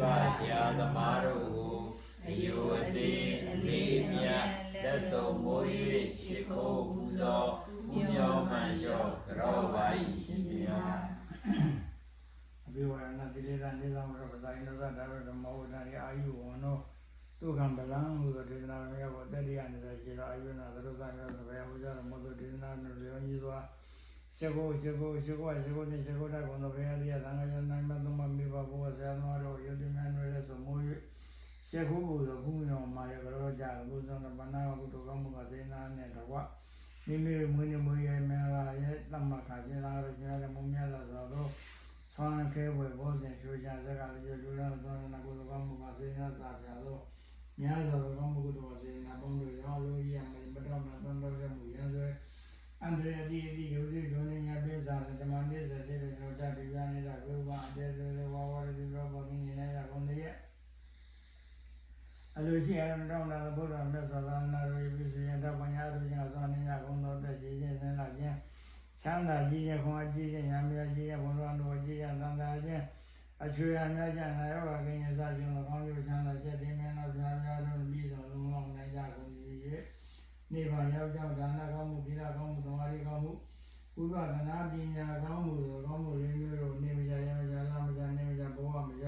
ဘဆရာသမားတို့ကိုအယုအတိအလေးမြတ်လက်ဆုံးမိုး၍ရှိခိုးပူဇော်ပူမြောင်းမှန်လျှော့ကြောပါ၏ရှင်ဘုရားအဘိဝရဏတိလေသနေသမရပဇာယနသဒါရဓမ္မဝဒ္ဓရိအာယုဝနောဒုက္ခံပလံဟူသောဒေသနာတော်များကိုတတိယနေတဲ့ရှိတော်အာယုနာသရုပ်သံရောသဘေဟူကြတော်မုသောဒေသနာတော်လျောညီစွာ ရှကုရှကုရှကုရှကုတိရှကုတကုံသောဘေဟရိယသံဃာယနိုင်မသုံးမမိဘဘုရားဆရာသမားတို့ယုတိမန်တွေလည်းဆိုမိုး၍ရှကုဘုသောဘုမြောမာရကရောကြဘုဇံဗန္နာကုတုကောမှုကစေနာနဲ့တကွမိမိမွေးနေမွေးရမင်္ဂလာရဲ့တမ္မခါကျင်းလာရခြင်းလည်းမုံမြတ်လာသောသောဆွမ်းခဲဝေဘောဇင်ချိုးချစကားလေးလူလာသောနာကုသကောမှုပါစေနာသာပြသောညာသောကောမှုကုသဝစေနာဘုံတို့ရောလို့ရမမတော်မတော်တော်ရမှုရန်စွဲ အန္တရာယ်ဒီဒီယုဇိဒုနေညာပိစာဓမ္မနိစ္စစေတေရောတပိပနေတာဘုရားအတေသေဝါဝရတိဘောဘကိဉ္နေယဘုံတည်းအလိုရှိအရမတော်နာဘုရားမြတ်စွာဘုရားနာရိပိစိယတပညာတို့ကြောင့်သောနေယဘုံတော်တက်ရှိခြင်းဆင်းလာခြင်းချမ်းသာကြီးရခွန်အကြီးရညာမြကြီးရဘုံတော်တော်ကြီးရသံသာခြင်းအချွေအများကြနာရောဂါကင်းရစခြင်းကိုကောင်းကျိုးချမ်းသာချက်တင်းမြတ်တော်ပြားပြားတို့ပြီးဆုံးလုံးလုံးနိုင်ကြကုန်ပြီ၍ နိဗ္ဗာန်ရောက်ကြောင်းဒါနကောင်းမှုသီလကောင်းမှုသမာဓိကောင်းမှုဥပဒနာပညာကောင်းမှုတို့ကောင်းမှုလေးမျိုးတို့နေမကြရမကြလာမကြနေမကြဘဝမကြ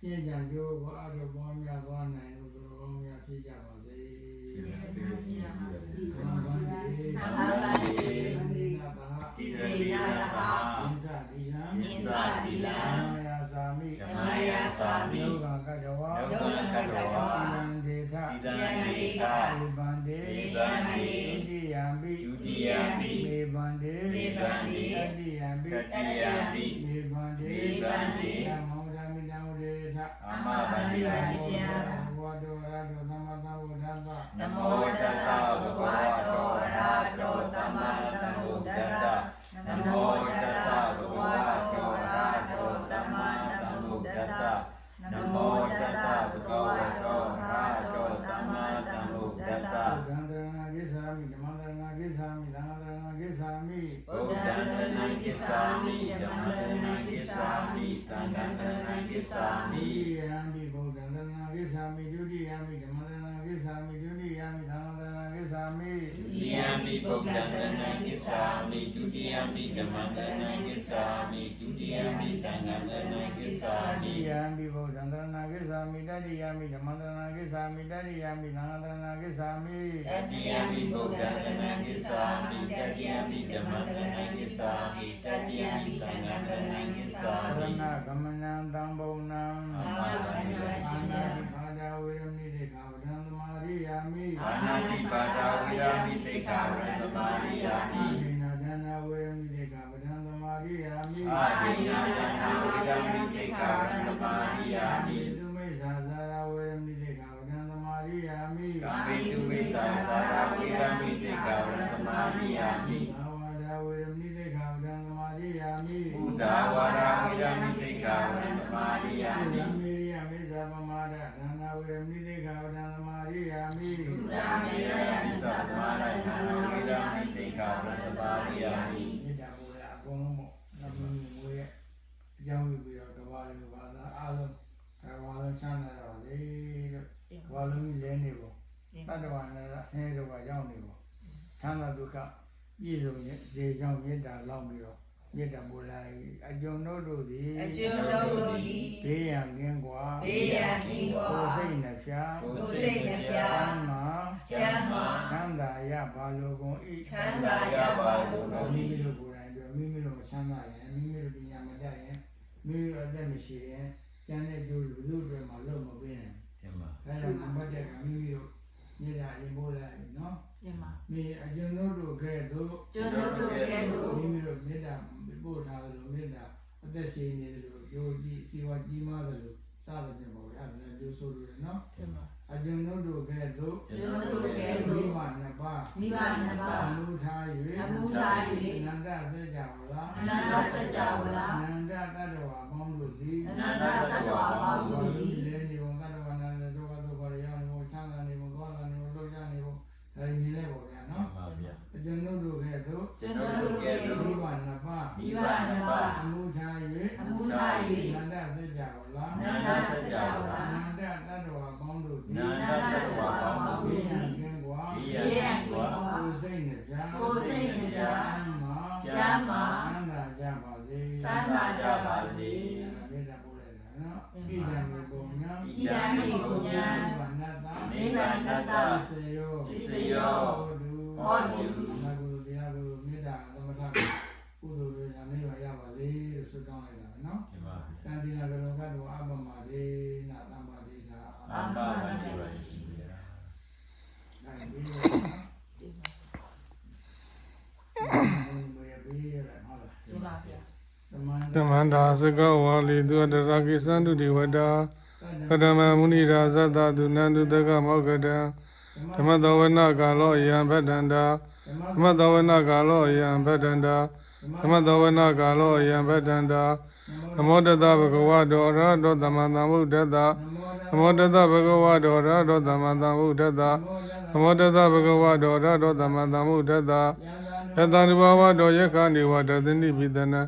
ပြည့်ကြံကြိုးကိုအထုပ်ပေါ်များသွားနိုင်လို့သူတော်ကောင်းများဖြစ်ကြပါစေရှင်ဘုရားရှင်ဘုရားသမ္မာတိသမ္မာတိသမ္မေနတဟတိရပိယတဟဣဇတိလံဣဇတိလံဓမ္မယာသာမိဓမ္မယာသာမိ တေဒုတိယံပိဒုတိယံပိဧဗန္တေဧဗန္တေတတိယံပိတတိယံပိဧဗန္တေဧဗန္တေဓမ္မောဓမ္မိတံဝရေထအမဗန္တိပါရှင်ဘုရားဘဝတောရတောသမ္မာသမ္ဗုဒ္ဓတ္တနမော တရဏံကိသာမိဒုတိယံပိဗုဒ္ဓံတရဏဂိသာမိဒုတိယံပိဓမ္မံတရဏဂိသာမိဒုတိယံပိသံဃာတရဏဂိသာ မိဒုတိယံပိဗုဒ္ဓံတရဏံကိသာမိဒုတိယံပိဓမ္မံတရဏံကိသာမိဒုတိယံပိသံဃံတရဏံကိသာတမိတိယံပိဗုဒ္ဓံတရဏဂိသာမိတတိယံပိဓမ္မံတရဏဂိသာမိတတိယံပိသံဃာတရဏဂိသာမိတတိယံပိဗုဒ္ဓံတရဏံကိသာမိတတိယံပိဓမ္မံတရဏံကိသာမိတတိယံပိသံဃံတရဏံကိသာရမိဏဂမနံတံဘုံနံအာမဗန္တိပါရှင်ဘုရားဘာဒဝေရမိတေ ခာဝဒံသမာရိယာမိအာနာတိပါဒဝိရာမိတိကာရဏမရိယာမိအာဒိနာဒနာဝေရမိတေခာဝဒံသမာရိယာမိအာဒိနာတနာဝိရာမိတိကာရဏမရိယာမိသုမိသာသာရဝေရမိတေခာဝဒံသမာရိယာမိကာမိတုဝိသသာရဝိရာမိတိကာရဏမရိယာမိဘာဝဒဝေရမိတေခာဝဒံသမာရိယာမိဘုဒ္ဓဝါရဝိ ဒံသမာရိယာမိသုရာမေယယမိသသမရဏနာဝိရာမိတိကာရဏမရိယာမိမေတ္တာဘုရားအကုန်လုံးပေါ့နမင်းမွေးရဲ့အကြောင်းပြုပြီးတော့တဘာလေးဘာသာအားလုံးတဘာလုံးချမ်းသာရပါစေလို့တဘာလုံးကြီးလဲနေပေါ့တတ္တဝါနဲ့ဆင်းရဲဒုက္ခရောက်နေပေါ့ချမ်းသာဒုက္ခပြည့်စုံရဲ့ဒီကြောင့်မေတ္တာလောင်းပြီးတော့ မေတ္တာပို့လိုက်အကျုံတို့တို့သည်အကျဉ်းတို့တို့သည်ဘေးရန်ကင်းကွာဘေးရန်ကင်းကွာကိုယ်စိတ်နှဖျားကိုယ်စိတ်နှဖျားချမ်းသာကျမ်းမာချမ်းသာရပါလိုကုန်ဤချမ်းသာရပါလိုကုန်၏မိမိတို့ကိုယ်တိုင်အတွက်မိမိတို့မချမ်းသာရင်မိမိတို့ပညာမတတ်ရင်မိမိတို့အသက်မရှိရင်ကျန်တဲ့ကျိုးလူတို့တွေမှာလုံးမပေးနိုင် တင်ပါ ဘူးဒါကြောင့်နံပါတ်1ကမိမိတို့မြေတာရင်ပို့လိုက်နော် ကျမ မိအကျဉ်းတို့တို့ကဲ့သို့ ကျွန်းတို့တို့ကဲ့သို့ မိမိတို့မြေတာပို့ထားသလိုမြေတာအသက်ရှင်နေသလိုယောဂီစီဝါကြီးမားသလိုစသဖြင့်ပေါ့ဗျာအဲ့ဒါပြောဆိုလို့နော် ကျမ အကျဉ်းတို့တို့ကဲ့သို့ ကျွန်းတို့ကဲ့ မိ သို့ ဘနှစ်ပါး မိဘနှစ်ပါး အမှုထား၍အမှုထား၍အနန္တစေကြဝဠာအနန္တစัจ java လာအနန္တတတ္တဝါပေါင်းတို့သည်အနန္တတတ္တဝါပေါင်းတို့သည်လည်းနေဘုံတတ္တဝါနာနဲ့ဒုက္ခဒုက္ခရရောက်နေဘုံချမ်းသာနေဘုံသွားလာနေဘုံလောက်ရနေဘုံဒါမြင်လဲပေါ့ဗျာနော်ပါဗျာအကျွန်ုပ်တို့ကဲ့သို့ကျွန်းတို့ကဲ့သို့မိဘနှစ်ပါးမိဘနှစ်ပါးအမှုထား၍အမှုထား၍အနန္တစေကြဝဠာအနန္တစัจ java ချ ဒံမေပုံညာဣဒံမေပုံညာဗန္နတနိဗ္ဗာန်တတ္တပစ္စယောပစ္စယောဟောတုနဂုတရားကိုမေတ္တာသမထကုသိုလ်တွေညာနေပါရပါစေလို့ဆုတောင်းလိုက်တာနော်တန်တိနာကလောကတော့အပမဒေနာတမ္ပါဒိတာအာမမနေပါရှိ နိုင်ပြီဘယ်ပြီးရလဲဟုတ်လား ဒီပါဗျာ ဓမ္မဓမ္မန္တာစကဝါလီသူတရကိသန္တုတိဝတ္တာကတမမုနိရာဇတတုနန္တုတကမောကတံဓမ္မတဝနကာလောယံဗတ္တန္တာဓမ္မတဝနကာလောယံဗတ္တန္တာဓမ္မတဝနကာလောယံဗတ္တန္တာနမောတတဗုဂဝတောရဟတောသမ္မာသမ္ဗုဒ္ဓတ္တနမောတတဗုဂဝတောရဟတောသမ္မာသမ္ဗုဒ္ဓတ္တနမောတတဗုဂဝတောရဟတောသမ္မာသမ္ဗုဒ္ဓတ္တ ယတံဒီဘဝတောယက္ခဏိဝတသနိပိတနံ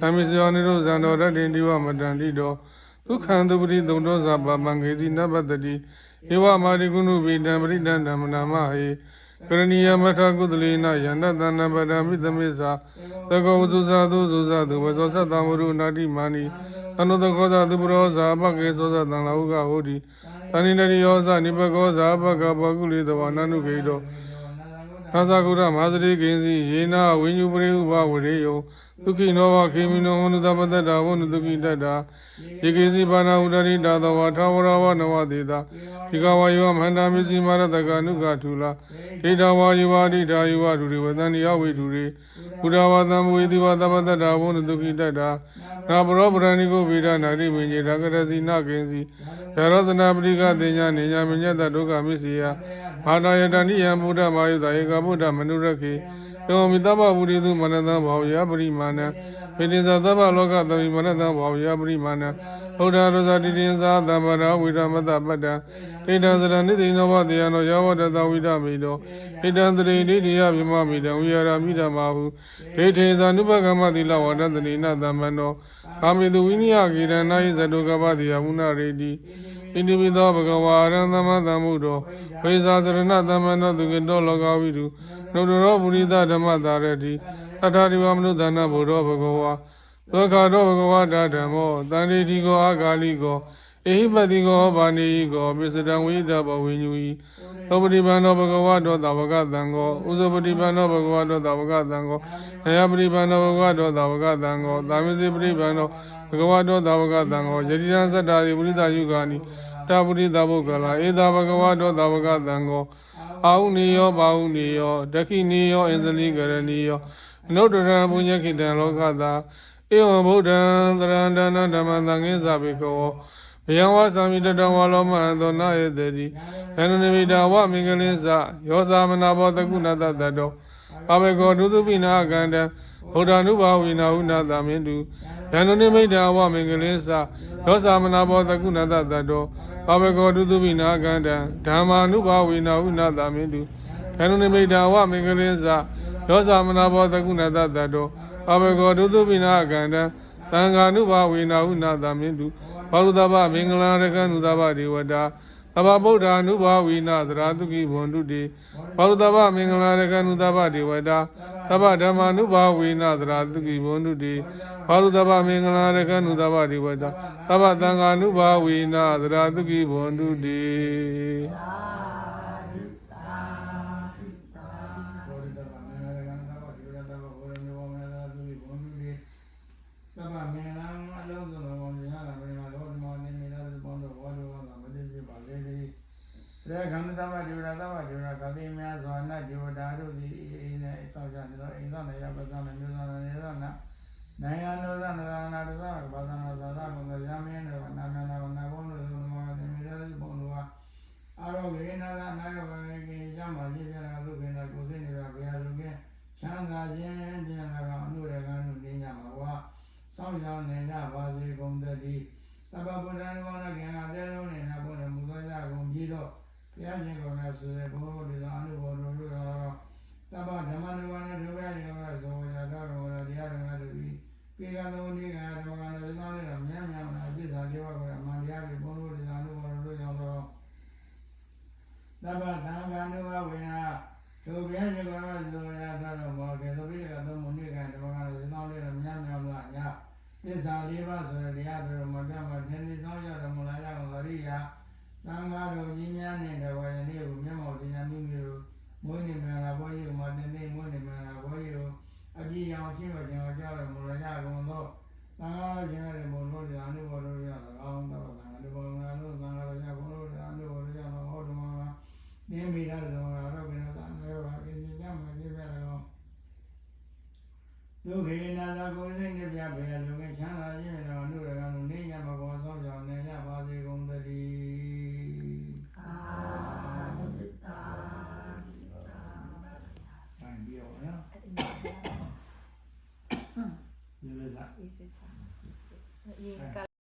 သမိစယောနိရောဇံတော်ရတ္တိဒီဝမတန္တိတောဒုက္ခံသူပတိသုံးတော်ဇာပပံခေစီနပတ္တိဧဝမာရိကုဏုပိတံပရိဒံဓမ္မနာမဟေကရဏီယမထကုသလေနယန္တတနာပဒံမိသမိစ္ဆာသကောဝဇုဇာသုဇုဇာသူဝဇောသတ္တဝရုနာတိမာနိသနုတခောဇာသူပရောဇာပကေသောဇာတံလာဟုကဟောတိသနိနရိယောဇာနိပကောဇာပကပကုလေတဝနန္နုခေတော နာဇာကုရမဟာသရိကိဉ္စီယေနာဝိညုပရိဥပဝရေယောဒုက္ခိနောဝခေမိနောဝနုတပတ္တတာဝနုဒုက္ခိတတ္တာယေကိစီပါဏဥဒရိတာသောဝထာဝရဝနဝတေတာဒီကဝါယောမန္တာမစ္စည်းမာရတကနုကထူလာဒိဋ္ဌဝါယောဝဒိဋ္ဌာယောဝဒုရေဝတန်တိယဝေဒုရေဘုရားဝသံဝေတိဝတပတ္တတာဝနုဒုက္ခိတတ္တာနာဘရောပရဏိကိုဗေဒနာတိမင်းကြီးဓကရစီနကိဉ္စီရရောသနာပရိကတင်ညာနေညာမညတဒုက္ခမစ္စည်းယ ဘာတာယတဏိယံဘုဒ္ဓမာယုတဧကဗုဒ္ဓမနုရခေယောမိတ္တဗဗုရိတုမနတံဘောယပရိမာဏပိဋိသသဗ္ဗလောကသမိမနတံဘောယပရိမာဏဘုဒ္ဓရောဇတိတင်္သာသမ္ပရာဝိဓမတပတ္တဒိဋ္ဌံစရဏိသိနောဘတေယနောယောဝတတဝိဓမိတောဒိဋ္ဌံတရိဒိဋ္ဌိယမြမမိတံဝိရရာမိဓမ္မာဟုဒိဋ္ဌေသ ानु ပကမ္မတိလဝတ္တတနိနသမ္မနောကာမိတုဝိနိယကေရဏာယဇတုကပ္ပတိယမုနာရေတိ ဣတိပိသောဘဂဝါရံသမ္သမ္မုတောဝိဇာစရဏသမ္မနောသူကတောလောကဝိတုနုတရောပုရိသဓမ္မတာရတိသတ္ထာဒီဝမနုဿာနဘုရောဘဂဝါဒုက္ခရောဘဂဝါတာဓမ္မောတန်တိတိကောအာဂါလိကောအေဟိပတိကောဗာနေဟိကောပစ္စတံဝိဒဘဝိညူဤသောပတိပန္နောဘဂဝါတောတာဝကသံဃောဥဇပတိပန္နောဘဂဝါတောတာဝကသံဃောနယပတိပန္နောဘဂဝါတောတာဝကသံဃောသာမစိပတိပန္နောဘ ဂဝါတောတာဝကသံဃောယတိရန်သတ္တာရိပုရိသယုဂာနိတာပုရိသဘုက္ကလာဧသာဘဂဝါတောတာဝကသံဃောအာဟုနေယောဘာဟုနေယောဒက္ခိနေယောအင်္ဇလိကရဏီယောအနုတ္တရံပုညခိတံလောကသာဧဝံဗုဒ္ဓံသရဏန္တနာဓမ္မသံဃိသဗေကောဘယံဝသံမိတတံဝါလောမဟံသောနာယေတတိယန္တနိမိတာဝမင်္ဂလိသယောဇာမနာဘောတကုဏတတတောအဘေကောဒုသုပိနာကန္တံဗုဒ္ဓ ानु ဘာဝိနာဟုနာသမင်တု ယန္တနိမိတာဝမင်္ဂလိသယောဇာမနာဘောတကုဏတတတောဘာဝကောတုသုပိနာကန္တံဓမ္မာနုဘာဝေနာဟုနာတမင်တုခန္ဓုနိမိတာဝမင်္ဂလင်းစရောသမနာဘောတကုဏတတတောဘာဝကောတုသုပိနာကန္တံသံဃာနုဘာဝေနာဟုနာတမင်တုဘာလုတဗမင်္ဂလာရကနုတဗဒေဝတာ သဗ္ဗဗုဒ္ဓ ानु ဘာဝိနာသရာတုကိဘွန်တုတိဘာလုတဗမင်္ဂလာရကနုတဗဒေဝတာသဗ္ဗဓမ္မာနုဘာဝိနာသရာတုကိဘွန်တုတိဘာလုတဗမင်္ဂလာရကနုတဗဒေဝတာသဗ္ဗသံဃာနုဘာဝိနာသရာတုကိဘွန်တုတိ ရေခန္ဓာသဗ္ဗဒီရသဗ္ဗဒီရကတိများစွာနတ်ဒီဝတာတို့သည်အိနေအသောကြသောအိသောနေရပသမေမျိုးသောနေသောနာနိုင်ငံတော်သနာနာတသဘာသာနာသာသာဘုံတရားမင်းတို့နာမနာနာဘုံတို့ဓမ္မနေမေသဘုံတို့ဟာအာရောဂေနာသနာယဝေကေဇမတိစေနာဒုက္ခေနကိုသိနေတာဘုရားလူကချမ်းသာခြင်းပြန်လာကအနုရကံတို့တင်ကြမှာဘဝစောင့်ရှောက်နေကြပါစေကုန်တည်းသဗ္ဗဗုဒ္ဓံဘောနကေငါတဲလုံးနေနာဘုရားမူသောကြကုန်ပြီးတော့ဘုရားရှင်ကောမြတ်ဆိုတဲ့ဘုရားဒီကအနုဘောတို့လို့ရောသဗ္ဗဓမ္မနုဝနဒုက္ခယောဂသောဝါဒတော်ဝါတရားတော်ငါတို့ဤပေကသုံးဒီကဓမ္မကံတော်သောနေတာမြတ်မြတ်နာအစ္စာလေးပါးကအမှန်တရားကိုဘုန်းတော်ဒီကအနုဘောတို့ရောတော့ သဗ္ဗသံဃာနုဘဝေနဒုဗျာဇဂဝဇောယသတော်မောကေသပိတကသောမုနိကဓမ္မက ချင်းမကျင်အောင်ကြောက်တယ်မူလရကုန်သောသံဃာတော်ရှင်ရဲ့ဘုံတို့ရာနုဘောတို့ရ၎င်းတော်သံဃာတို့ဘုံရာတို့သံဃာတော်ရှင်ဘုံတို့ရာနုဘောတို့ရ၎င်းဟောတော်မှာပြင်းမိတာတော်ရာတော့ဘယ်တော့သာနေပါကိစ္စကြမှာဒီပြရကောင်ဒုက္ခေ နာသာကိုယ်စိတ်နဲ့ပြပေရလူကချမ်းသာခြင်းတော်အနုရကံနေညမဘောဆောင်ကြောင့်နေရပါစေကုန်သတည်းအာဒုတာတိုင်းပြောနော်ဒီလိုသာရေက